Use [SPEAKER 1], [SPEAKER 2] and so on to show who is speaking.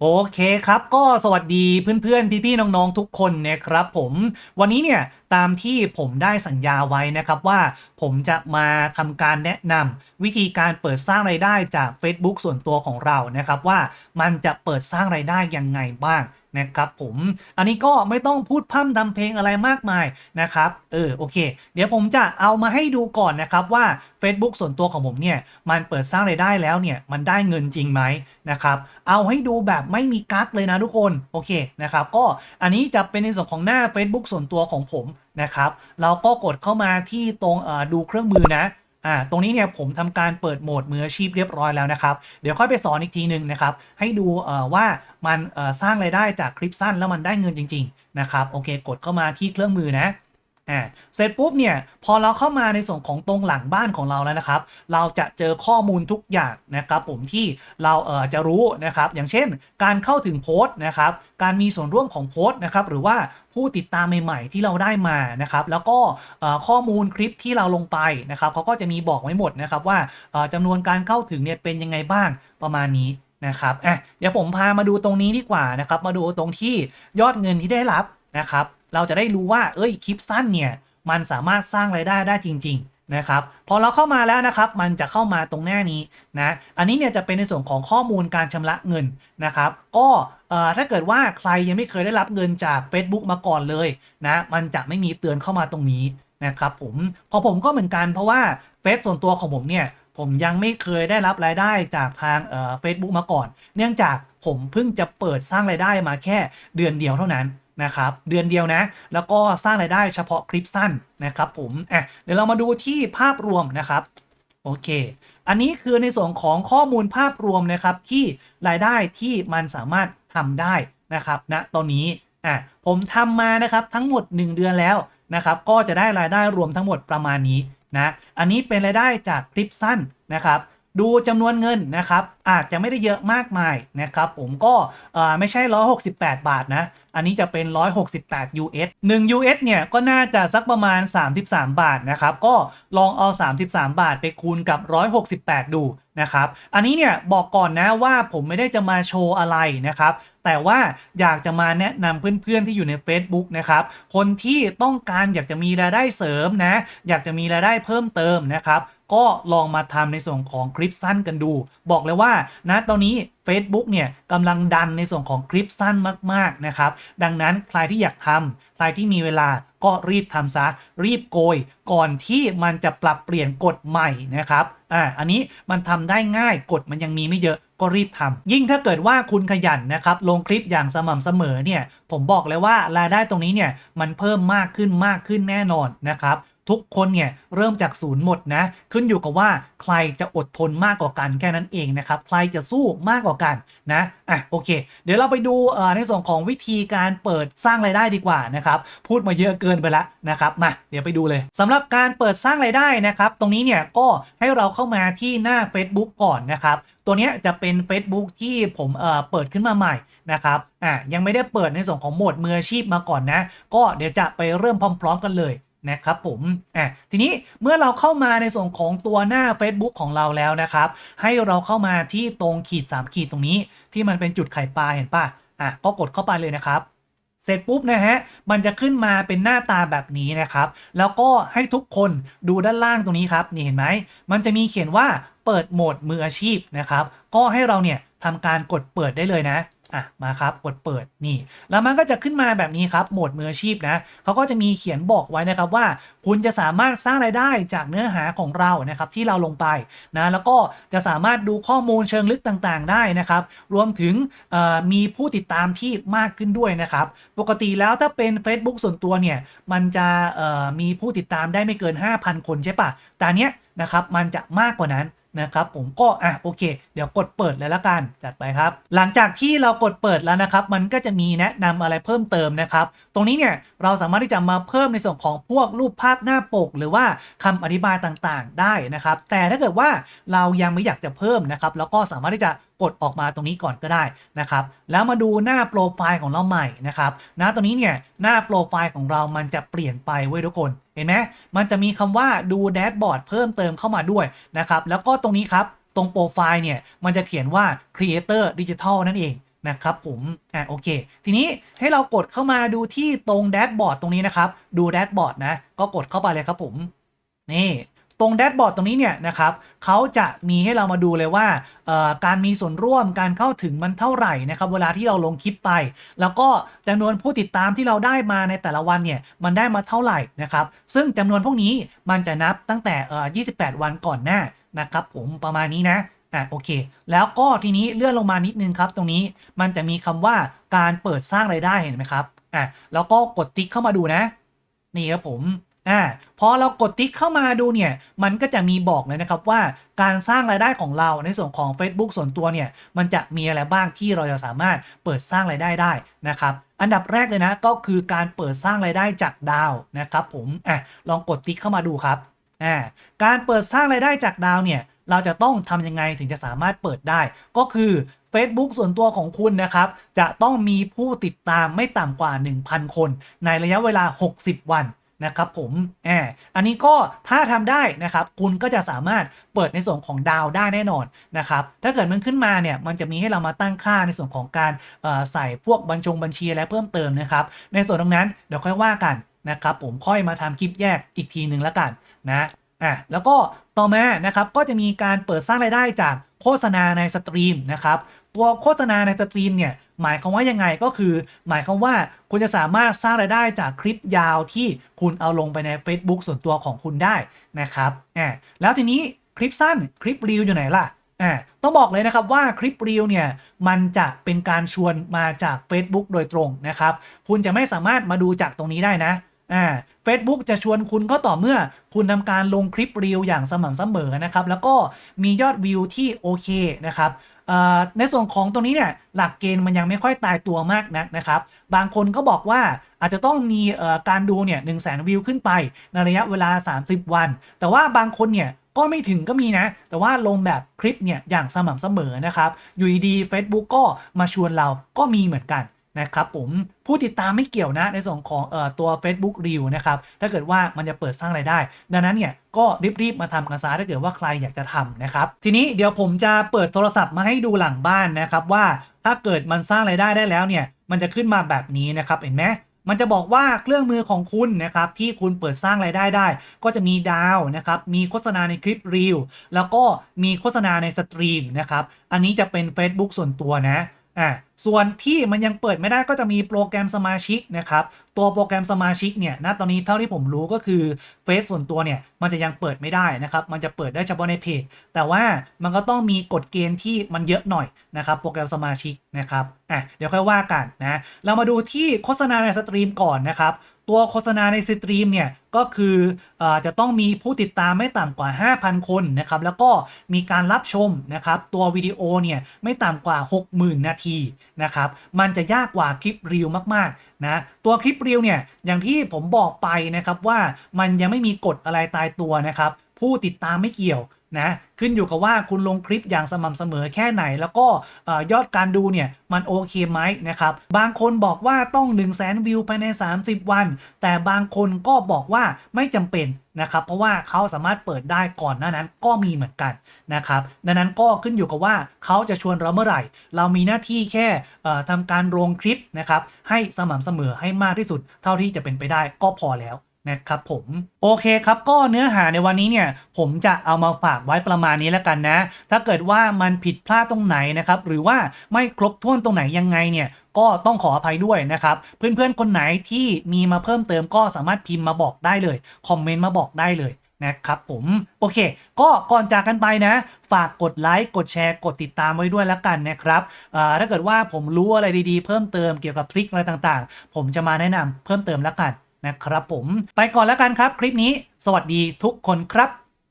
[SPEAKER 1] โอเคครับก็สวัสดีเพื่อนๆ พี่ๆ น้องๆ ทุกคนนะครับผมวันนี้เนี่ยตามที่ผมได้สัญญาไว้นะครับว่าผมจะมาทำการแนะนำวิธีการเปิดสร้างไรายได้จาก Facebook ส่วนตัวของเรานะครับว่ามันจะเปิดสร้างไรายได้ยังไงบ้างนะครับผมอันนี้ก็ไม่ต้องพูดพร่ำทำเพลงอะไรมากมายนะครับเออโอเค เดี๋ยวผมจะเอามาให้ดูก่อนนะครับว่า Facebook ส่วนตัวของผมเนี่ยมันเปิดสร้างไรายได้แล้วเนี่ยมันได้เงินจริงไหมนะครับเอาให้ดูแบบไม่มีกั๊กเลยนะทุกคนโอเคนะครับก็อันนี้จะเป็นในส่วนของหน้า Facebook ส่วนตัวของผมนะครับเราก็กดเข้ามาที่ตรงดูเครื่องมือนะ อ่าตรงนี้เนี่ยผมทำการเปิดโหมดมืออาชีพเรียบร้อยแล้วนะครับ เดี๋ยวค่อยไปสอนอีกทีหนึ่งนะครับ ให้ดูเอ่อว่ามันเอ่อสร้างไรายได้จากคลิปสั้นแล้วมันได้เงินจริง ๆ นะครับ โอเค กดเข้ามาที่เครื่องมือนะ อ่าเสร็จปุ๊บเนี่ยพอเราเข้ามาในส่วนของตรงหลังบ้านของเราแล้วนะครับ เราจะเจอข้อมูลทุกอย่างนะครับผมที่เราเอ่อจะรู้นะครับอย่างเช่น การเข้าถึงโพสต์นะครับการมีส่วนร่วมของโพสต์นะครับหรือว่าผู้ติดตามใหม่ๆที่เราได้มานะครับแล้วก็ข้อมูลคลิปที่เราลงไปนะครับเขาก็จะมีบอกไว้หมดนะครับว่าเอ่อจำนวนการเข้าถึงเนี่ยเป็นยังไงบ้างประมาณนี้นะครับอะเดี๋ยวผมพามาดูตรงนี้ดีกว่านะครับมาดูตรงที่ยอดเงินที่ได้รับนะครับ เราจะได้รู้ว่าเอ้ยคลิปสั้นเนี่ยมันสามารถสร้างไรายได้ได้จริง ๆ นะครับ พอเราเข้ามาแล้วนะครับ มันจะเข้ามาตรงหน้านี้นะอันนี้เนี่ยจะเป็นในส่วนของข้อมูลการชำระเงินนะครับ ก็ถ้าเกิดว่าใครยังไม่เคยได้รับเงินจาก Facebook มาก่อนเลยนะมันจะไม่มีเตือนเข้ามาตรงนี้นะครับผมของผมก็เหมือนกันเพราะว่าเฟซส่วนตัวของผมเนี่ยผมยังไม่เคยได้รับรายได้จากทางเอ่อ Facebook มาก่อน เนื่องจากผมเพิ่งจะเปิดสร้างรายได้มาแค่เดือนเดียวเท่านั้น นะครับเดือนเดียวนะ แล้วก็สร้างรายได้เฉพาะคลิปสั้นนะครับผมอะเดี๋ยวเรามาดูที่ภาพรวมนะครับโอเค อันนี้คือในส่วนของข้อมูลภาพรวมนะครับที่รายได้ที่มันสามารถทำได้นะครับณนะตอนนี้อะผมทำมานะครับทั้งหมด 1 เดือนแล้วนะครับก็จะได้รายได้รวมทั้งหมดประมาณนี้นะอันนี้เป็นรายได้จากคลิปสั้นนะครับดูจำนวนเงินนะครับ อาจจะไม่ได้เยอะมากมายนะครับผมก็ไม่ใช่ 168 บาทนะ อันนี้จะเป็น 168 US 1 US เนี่ยก็น่าจะสักประมาณ 33 บาทนะครับ ก็ลองเอา 33 บาทไปคูณกับ 168 ดูนะครับ อันนี้เนี่ยบอกก่อนนะว่าผมไม่ได้จะมาโชว์อะไรนะครับ แต่ว่าอยากจะมาแนะนำเพื่อนๆที่อยู่ใน Facebook นะครับ คนที่ต้องการอยากจะมีรายได้เสริมนะ อยากจะมีรายได้เพิ่มเติมนะครับ ก็ลองมาทำในส่วนของคลิปสั้นกันดู บอกเลยว่านะตอนนี้ Facebook เนี่ยกำลังดันในส่วนของคลิปสั้นมากๆนะครับ ดังนั้นใครที่อยากทำใครที่มีเวลาก็รีบทำซะ รีบโกย ก่อนที่มันจะปรับเปลี่ยนกฎใหม่นะครับอ่าอันนี้มันทำได้ง่ายกฎมันยังมีไม่เยอะก็รีบทำยิ่งถ้าเกิดว่าคุณขยันนะครับลงคลิปอย่างสม่ำเสมอเนี่ยผมบอกเลยว่ารายได้ตรงนี้เนี่ยมันเพิ่มมากขึ้นมากขึ้นแน่นอนนะครับ ทุกคนเนี่ยเริ่มจากศูนย์หมดนะ ขึ้นอยู่กับว่าใครจะอดทนมากกว่ากันแค่นั้นเองนะครับ ใครจะสู้มากกว่ากันนะอะโอเค เดี๋ยวเราไปดูในส่วนของวิธีการเปิดสร้างรายได้ดีกว่านะครับพูดมาเยอะเกินไปแล้วนะครับมาเดี๋ยวไปดูเลยสำหรับการเปิดสร้างรายได้นะครับตรงนี้เนี่ยก็ให้เราเข้ามาที่หน้า Facebook ก่อนนะครับตัวนี้จะเป็น Facebook ที่ผมเเปิดขึ้นมาใหม่นะครับอะยังไม่ได้เปิดในส่วนของโหมดมืออาชีพมาก่อนนะ ก็เดี๋ยวจะไปเริ่มพร้อม ๆ กันเลย นะครับผมอะทีนี้เมื่อเราเข้ามาในส่วนของตัวหน้า Facebook ของเราแล้วนะครับ ให้เราเข้ามาที่ตรงขีด 3 ขีดตรงนี้ ที่มันเป็นจุดไข่ปลาเห็นป่ะอะก็กดเข้าไปเลยนะครับ เสร็จปุ๊บนะฮะมันจะขึ้นมาเป็นหน้าตาแบบนี้นะครับ แล้วก็ให้ทุกคนดูด้านล่างตรงนี้ครับนี่เห็นไหมมันจะมีเขียนว่าเปิดโหมดมืออาชีพนะครับ ก็ให้เราเนี่ยทำการกดเปิดได้เลยนะ อะมาครับกดเปิดนี่ แล้วมันก็จะขึ้นมาแบบนี้ครับโหมดมืออาชีพนะเขาก็จะมีเขียนบอกไว้นะครับว่า คุณจะสามารถสร้างรายได้จากเนื้อหาของเรานะครับที่เราลงไปนะแล้วก็จะสามารถดูข้อมูลเชิงลึกต่างๆ ได้นะครับ รวมถึงมีผู้ติดตามที่มากขึ้นด้วยนะครับ ปกติแล้วถ้าเป็น Facebook ส่วนตัวเนี่ยมันจะมีผู้ติดตามได้ไม่เกิน 5,000 คนใช่ปะแต่อันเนี้ยนะครับมันจะมากกว่านั้น นะครับผมก็อะโอเค เดี๋ยวกดเปิดเลยละกันจัดไปครับ หลังจากที่เรากดเปิดแล้วนะครับ มันก็จะมีแนะนำอะไรเพิ่มเติมนะครับ ตรงนี้เนี่ยเราสามารถที่จะมาเพิ่มในส่วนของพวกรูปภาพหน้าปก หรือว่าคำอธิบายต่างๆ ได้นะครับ แต่ถ้าเกิดว่าเรายังไม่อยากจะเพิ่มนะครับ แล้วก็สามารถที่จะ กดออกมาตรงนี้ก่อนก็ได้นะครับ แล้วมาดูหน้าโปรไฟล์ของเราใหม่นะครับนะตรงนี้เนี่ยหน้าโปรไฟล์ของเรามันจะเปลี่ยนไปเว้ยทุกคนเห็นไหมมันจะมีคำว่าดูแดชบอร์ดเพิ่มเติมเข้ามาด้วยนะครับแล้วก็ตรงนี้ครับตรงโปรไฟล์เนี่ยมันจะเขียนว่า Creator Digital นั่นเองนะครับผมอะโอเค ทีนี้ให้เรากดเข้ามาดูที่ตรงแดชบอร์ดตรงนี้นะครับ ดูแดชบอร์ดนะ ก็กดเข้าไปเลยครับผม นี่ ตรงแดชบอร์ดตรงนี้เนี่ยนะครับเขาจะมีให้เรามาดูเลยว่าการมีส่วนร่วมการเข้าถึงมันเท่าไหร่นะครับเวลาที่เราลงคลิปไป แล้วก็จำนวนผู้ติดตามที่เราได้มาในแต่ละวันเนี่ยมันได้มาเท่าไหร่นะครับซึ่งจำนวนพวกนี้มันจะนับตั้งแต่เอ่อ28 วันก่อนหน้านะครับผมประมาณนี้นะอะโอเค แล้วก็ทีนี้เลื่อนลงมานิดนึงครับ ตรงนี้มันจะมีคำว่าการเปิดสร้างไรายได้เห็นไหมครับอะแล้วก็กดติ๊กเข้ามาดูนะ นี่ครับผม อ่าพอเรากดติ๊กเข้ามาดูเนี่ยมันก็จะมีบอกเลยนะครับว่าการสร้างรายได้ของเราในส่วนของ Facebook ส่วนตัวเนี่ยมันจะมีอะไรบ้างที่เราจะสามารถเปิดสร้างรายได้ได้นะครับอันดับแรกเลยนะก็คือการเปิดสร้างรายได้จากดาวนะครับผมอะลองกดติ๊กเข้ามาดูครับอ่าการเปิดสร้างรายได้จากดาวเนี่ยเราจะต้องทำยังไงถึงจะสามารถเปิดได้ ก็คือ Facebook ส่วนตัวของคุณนะครับ จะต้องมีผู้ติดตามไม่ต่ำกว่า 1,000 คน ในระยะเวลา 60 วัน นะครับผมแอบอันนี้ก็ถ้าทำได้นะครับ คุณก็จะสามารถเปิดในส่วนของดาวได้แน่นอนนะครับ ถ้าเกิดมันขึ้นมาเนี่ย มันจะมีให้เรามาตั้งค่าในส่วนของการใส่พวกบัญชงบัญชีอะไรเพิ่มเติมนะครับ ในส่วนตรงนั้นเดี๋ยวค่อยว่ากันนะครับ ผมค่อยมาทำคลิปแยกอีกทีหนึ่งแล้วกันนะอะแล้วก็ต่อมานะครับก็จะมีการเปิดสร้างรายได้จาก โฆษณาในสตรีมนะครับตัวโฆษณาในสตรีมเนี่ยหมายความว่ายังไงก็คือ หมายความว่าคุณจะสามารถสร้างรายได้จากคลิปยาวที่คุณเอาลงไปใน Facebook ส่วนตัวของคุณได้นะครับอะแล้วทีนี้คลิปสั้นคลิปรีวอยู่ไหนล่ะอ่าต้องบอกเลยนะครับว่าคลิปรีวเนี่ยมันจะเป็นการชวนมาจาก Facebook โดยตรงนะครับ คุณจะไม่สามารถมาดูจากตรงนี้ได้นะ อ่า Facebook จะชวนคุณก็ต่อเมื่อคุณทำการลงคลิปรีวอย่างสม่ำเสมอนะครับ แล้วก็มียอดวิวที่โอเคนะครับในส่วนของตรงนี้เนี่ยหลักเกณฑ์มันยังไม่ค่อยตายตัวมากนักนะครับ บางคนก็บอกว่าอาจจะต้องมีการดูเนี่ยหนึ่งแสนวิวขึ้นไปในระยะเวลา 30 วัน แต่ว่าบางคนเนี่ยก็ไม่ถึงก็มีนะ แต่ว่าลงแบบคลิปเนี่ยอย่างสม่ำเสมอนะครับ อยู่ดีๆ Facebook ก็มาชวนเราก็มีเหมือนกัน นะครับผมผู้ติดตามไม่เกี่ยวนะในส่วนของเอ่อตัว Facebook Reel นะครับถ้าเกิดว่ามันจะเปิดสร้างไรายได้ ดังนั้นเนี่ยก็รีบๆมาทำกันซะถ้าเกิดว่าใครอยากจะทำนะครับทีนี้เดี๋ยวผมจะเปิดโทรศัพท์มาให้ดูหลังบ้านนะครับว่าถ้าเกิดมันสร้างไรายได้ได้แล้วเนี่ยมันจะขึ้นมาแบบนี้นะครับเห็นไหมมันจะบอกว่าเครื่องมือของคุณนะครับที่คุณเปิดสร้างไรายได้ได้ ก็จะมีดาวนะครับมีโฆษณาในคลิป Reel แล้วก็มีโฆษณาในสตรีมนะครับอันนี้จะเป็น Facebook ส่วนตัวนะอะ ส่วนที่มันยังเปิดไม่ได้ก็จะมีโปรแกรมสมาชิกนะครับ ตัวโปรแกรมสมาชิกเนี่ยณตอนนี้เท่าที่ผมรู้ก็คือเฟซส่วนตัวเนี่ยมันจะยังเปิดไม่ได้นะครับ มันจะเปิดได้เฉพาะในเพจ แต่ว่ามันก็ต้องมีกฎเกณฑ์ที่มันเยอะหน่อยนะครับ โปรแกรมสมาชิกนะครับอะเดี๋ยวค่อยว่ากันนะเรามาดูที่โฆษณาในสตรีมก่อนนะครับตัวโฆษณาในสตรีมเนี่ยก็คืออจะต้องมีผู้ติดตามไม่ต่ำกว่า 5,000 คนนะครับแล้วก็มีการรับชมนะครับตัววิดีโอเนี่ยไม่ต่ำกว่า 60,000 นาที นะครับมันจะยากกว่าคลิปรีวมากๆนะตัวคลิปรีวเนี่ยอย่างที่ผมบอกไปนะครับว่ามันยังไม่มีกฎอะไรตายตัวนะครับผู้ติดตามไม่เกี่ยวนะขึ้นอยู่กับว่าคุณลงคลิปอย่างสม่ำเสมอแค่ไหน แล้วก็ยอดการดูเนี่ยมันโอเคไหมนะครับบางคนบอกว่าต้อง 1 0 0 0 0แสนวิวภายใน 30 วัน แต่บางคนก็บอกว่าไม่จำเป็น นะครับเพราะว่าเขาสามารถเปิดได้ก่อนหน้านั้นก็มีเหมือนกันนะครับดังนั้นก็ขึ้นอยู่กับว่าเขาจะชวนเราเมื่อไหร่ เรามีหน้าที่แค่เอ่อทำการลงคลิปนะครับให้สม่ำเสมอให้มากที่สุดเท่าที่จะเป็นไปได้ก็พอแล้ว นะครับผมโอเคครับก็เนื้อหาในวันนี้เนี่ยผมจะเอามาฝากไว้ประมาณนี้แล้วกันนะ ถ้าเกิดว่ามันผิดพลาดตรงไหนนะครับหรือว่าไม่ครบถ้วนตรงไหนยังไงเนี่ยก็ต้องขออภัยด้วยนะครับ เพื่อนๆคนไหนที่มีมาเพิ่มเติมก็สามารถพิมพ์มาบอกได้เลยคอมเมนต์มาบอกได้เลยนะครับผมโอเค ก็ก่อนจากกันไปนะ ฝากกดไลค์กดแชร์กดติดตามไว้ด้วยแล้วกันนะครับถ้าเกิดว่าผมรู้อะไรดีๆ เพิ่มเติมเกี่ยวกับทริคอะไรต่างๆ ผมจะมาแนะนำเพิ่มเติมแล้วกัน นะครับผม ไปก่อนแล้วกันครับคลิปนี้ สวัสดีทุกคนครับ